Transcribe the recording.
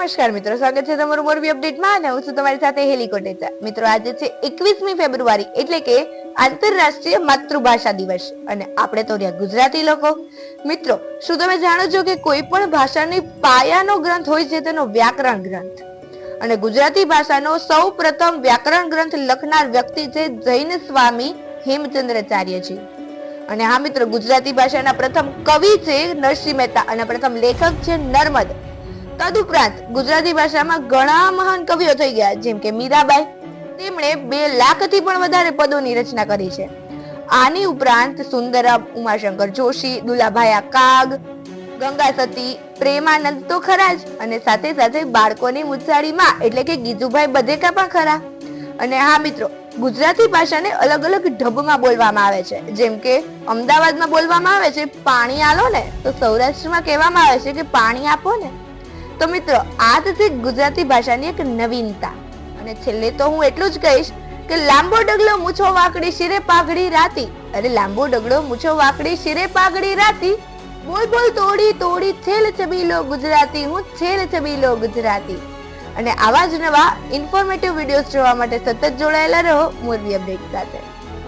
નમસ્કાર મિત્રો, સ્વાગત છે તમારું મોરબી અપડેટમાં અને હું છું તમારી સાથે હેલી મિત્રો, આજે છે એકવીસમી ફેબ્રુઆરી એટલે કે આંતરરાષ્ટ્રીય માતૃભાષા દિવસ અને આપણે તો રહ્યા ગુજરાતી લોકો. મિત્રો, શું તમે જાણો છો કે કોઈ પણ ભાષાની પાયાનો ગ્રંથ હોય છે તેનો વ્યાકરણ ગ્રંથ? અને ગુજરાતી ભાષાનો સૌ પ્રથમ વ્યાકરણ ગ્રંથ લખનાર વ્યક્તિ છે જૈન સ્વામી હેમચંદ્રાચાર્યજી અને હા મિત્રો, ગુજરાતી ભાષાના પ્રથમ કવિ છે નરસિંહ મહેતા અને પ્રથમ લેખક છે નર્મદ. તદુપરાંત ગુજરાતી ભાષામાં ઘણા મહાન કવિઓ થઈ ગયા, જેમ કે મીરાબાઈ. તેમણે બે લાખથી પણ વધારે પદોની રચના કરી છે. આની ઉપરાંત સુંદરમ, ઉમાશંકર જોશી, દુલાભાયા કાગ, ગંગા સતી, પ્રેમાનંદ તો ખરા જ, અને સાથે સાથે બાળકોની મુસાડીમાં એટલે કે ગીજુભાઈ બધેકા પણ ખરા. અને હા મિત્રો, ગુજરાતી ભાષાને અલગ અલગ ઢબમાં બોલવામાં આવે છે. જેમ કે અમદાવાદમાં બોલવામાં આવે છે, પાણી આલો ને તો સૌરાષ્ટ્રમાં કહેવામાં આવે છે કે, પાણી આપો ને તો મિત્રો આ તો ગુજરાતી ભાષાની એક નવીનતા. અને છેલ્લે તો હું એટલું જ કહીશ કે લાંબો ડગલો મૂછો વાકડી શિરે પાઘડી રાતી. અરે લાંબો ડગલો મૂછો વાકડી શિરે પાઘડી રાતી. બોલ બોલ તોડી તોડી છેલ છબીલો ગુજરાતી, હું છેલ છબીલો ગુજરાતી. અને આવા જ નવા ઇન્ફોર્મેટિવ વિડીયોઝ જોવા માટે સતત જોડાયેલા રહો મોરબી અપડેટ સાથે.